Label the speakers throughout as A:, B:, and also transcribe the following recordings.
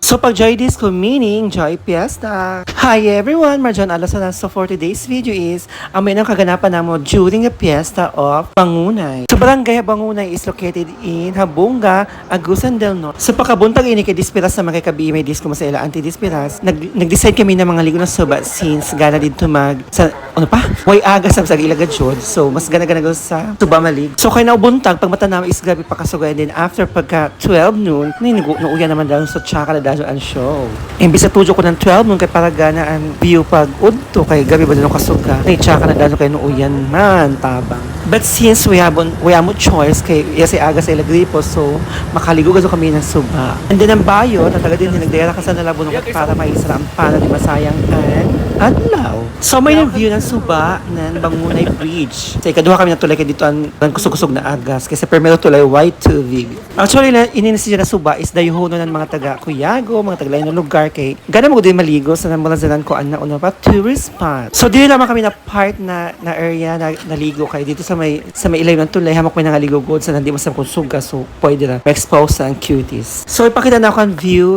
A: So pag Joy Disco meaning Joy Fiesta. Hi everyone, Marjan Alasalan. So for today's video is ang may kaganapan namo during the Fiesta of Bangunay. So Barangay Bangunay is located in Habunga, Agusan del Norte. So pagkabuntag ini kay Dispiras sa mga kabi may disco sa ila anti Dispiras, nag nag-decide kami ng mga ligo na suba since gana dito mag sa ano pa? Way aga sa sa ilaga jud. So mas gana gana sa suba malig. So kay naubuntag pag mata namin is grabe pa kasuga and then after pagka 12 noon, ninigo nuuya naman daw sa tsaka na daw ang show. Imbis sa tujo ko ng 12 noon kay para gana ang view pag udto kay gabi ba daw kasuga. Nay tsaka na daw kay nuuyan man tabang. But since we have we have choice kay yes aga sa ilagripo so makaligo gazo kami ng suba. And then ang bayo na taga din nagdayara ka sa nalabon para maisra ang pana ni Masayang and adlaw. So may view ng suba ng Bangunay Bridge. Sa ikaduha kami natulay kay dito ang, ang kusog-kusog na agas kasi primero tulay white tubig. Actually na ininisi na suba is dayuhono ng mga taga Kuyago, mga taga lain lugar kay gana mo din maligo sa namalazanan ko ang nauna pa tourist spot. So dili naman kami na part na na area na naligo kay dito sa may sa may ilalim ng tulay hamak may nangaligo god sa nandi mo sa kusuga so pwede na ma-expose ang cuties. So ipakita na ako ang view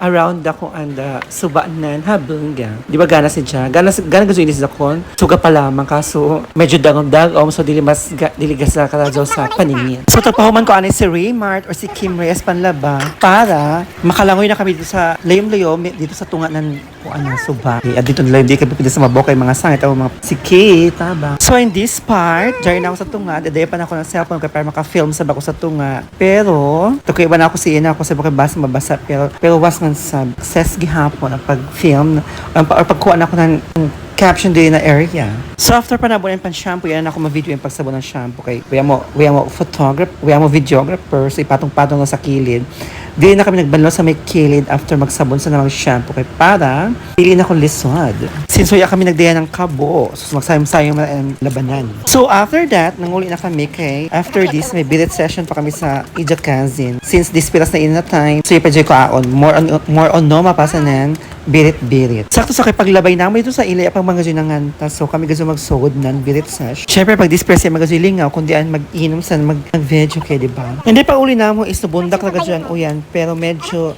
A: around ako the suba nan habunga. Di ba gana si Ja? Gana gana gusto ini sa kon. Suga pa lamang kaso medyo dagom-dagom so dili mas ga, dili gasa kalajaw sa paningin. So tapahuman ko ani si Raymart or si Kim Reyes Panlaba para makalangoy na kami dito sa layom-layom dito sa tunga ng kung ano suba. At dito nila hindi kami pwede sa mabokay mga sangit o mga sikit, taba. So in this part, dyan na ako sa tunga, dadaya pa na ako ng cellphone ko para maka-film sa bako sa tunga. Pero, tukoy ba na ako si Ina ako sa baka basa mabasa pero pero was man sa success gihapon ang pag-film um, or pagkuha na ako ng caption din na area. So after pa nabunan pan shampoo, yan ako ma-video yung pagsabon ng shampoo kay kuya mo, kuya mo photographer, kuya mo videographer, so ipatong-patong sa kilid. Di na kami nagbanlo sa may kilid after magsabon sa namang shampoo kay para pili na ko lisod. Wala kami nagdaya ng kabo, so magsayang-sayang na ang labanan. So after that, nanguli na kami kay after this, may billet session pa kami sa Ija Cousin. Since this pilas na in na time, so ipadyoy ko aon, more on, more on no mapasanan, birit-birit. Sakto sa kay paglabay namin ito sa ilay pang mga ginangan. So kami gazo magsugod nan birit sesh. Syempre pag disperse yung mga lingaw, kundi an mag-inom sa mag mag-video kay di ba? Hindi pa uli na mo is nabundak na gadyan pero medyo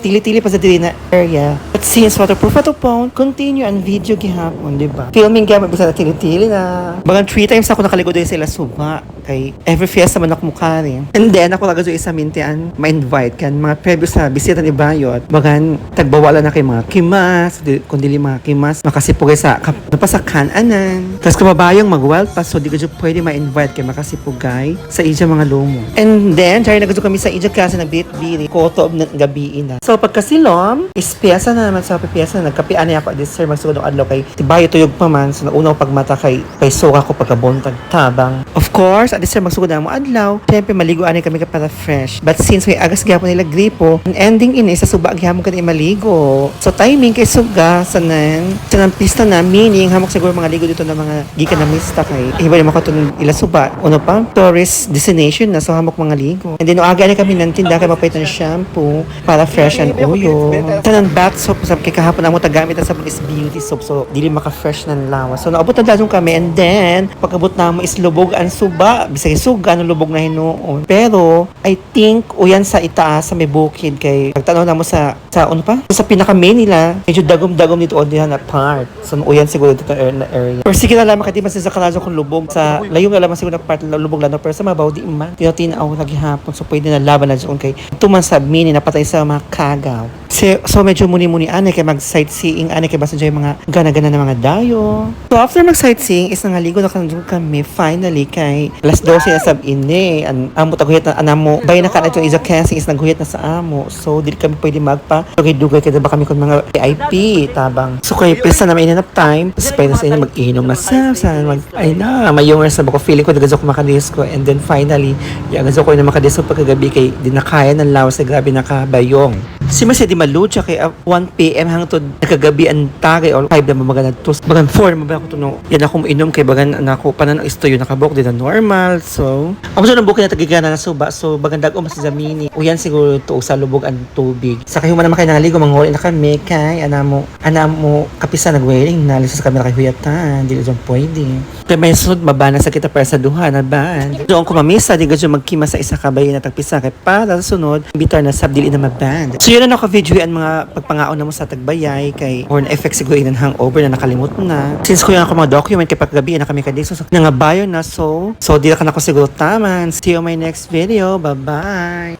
A: tili-tili pa sa dili na area. But since waterproof ito phone, continue ang video gihapon, di ba? Filming gamit bisa na tili-tili na. Bagang three times ako nakaligod din sila suba. Kay every fiesta man ako mukha rin. And then ako lagazo isa mintian ma-invite kan mga previous na bisita ni Bayot. Bagan tagbawala na kay mga kimas, di, kundi mga kimas makasipugay sa kap, pa sa kananan. Tapos kumabayang mag-wild pass so di ko dyan pwede ma-invite kay makasipugay sa ija mga lumo. And then, dahil nagado kami sa ija kasi nagbit-biri, koto of ng gabi na. So pagkasilom, is na naman sa piyasa na nagkapian na ako this sir magsugod ng adlaw kay tibayo tuyog pa man so naunaw pagmata kay kay suka ko pagkabuntag tabang. Of course, at this sir magsugod na mo adlaw, syempre maligo ani kami ka para fresh. But since may agas gyapon nila gripo, ang ending ini sa suba gyapon kani maligo. So timing kay suga sa nan sa nang pista na meaning hamok siguro mga ligo dito na mga gikan na mista kay iba ni makatun ila suba. Uno pa tourist destination na so hamok mga ligo. And then aga na kami nang tinda kay mapait ng shampoo para fresh and oyo. Tanan bath soap sa kay kahapon amo tagamit sa is beauty soap so dili maka-fresh ng lawas. So naabot na dadong kami and then pagabot na mo is lubog ang suba. Bisag suga lubog na hinuon. Pero I think uyan sa itaas sa may bukid kay pagtanaw na mo sa sa ano pa? Sa pinaka main nila, medyo dagom-dagom dito on na part. So uyan siguro dito er- na area. Pero sige na lang makatiman sa kalazo kung lubog sa layo nga lamang siguro na part na lubog lang pero sa mabaw di man. Tinatinaw lagi hapon so pwede na laban na dyan kay tuman sa mini napatay sa mga kagaw. So, so medyo muni-muni ane kay mag sightseeing ane kay basta dyan mga gana-gana na mga dayo. So after mag sightseeing is nangaligo na kami finally kay alas 12 na sab ini an amo taguhit na anamo bay na kana itong isa casting is naghuhit na sa amo. So dili kami pwede magpa dugay-dugay kay ba kami kun mga VIP tabang. So kay pesa na may enough time pwede sa inyo mag-inom na sa sa mag ay na mayong sa bako. Feeling ko nagazo ko makadisco. And then finally yung gazo ko na makadisco pagkagabi kay di na kaya ng lawas sa gabi nakabayong Si Mas di malucha kay ah, 1 PM hangtod nakagabi ang tagay or 5 na mamaga to. Bagan 4 mabaya ko tuno. Yan ako inom kay bagan nako panan ang istoyo nakabok din na normal. So, amo sa bukin na tagigana na suba. So, bagan dag mas zamini. Uyan siguro to sa lubog ang tubig. Sa kayo man naman kay nangaligo manghuli na kami kay anamo anamo kapisa nagweling na sa kami kay huyatan. Dili jud pwede. Kay may sunod mabana sa kita para sa duha na ban. Doon ko mamisa di gadyo magkima sa isa ka bayi na tagpisa kay para sunod bitar na sab dili na maban. So yun Dahil na naka-video ang mga pagpangaon na mo sa tagbayay kay or na-effect siguro yun ang hangover na nakalimot na. Since ko yung ako mga document kay paggabi na kami kadiso so, nga bayo na so so di na ka na ko siguro taman. See you on my next video. Bye-bye!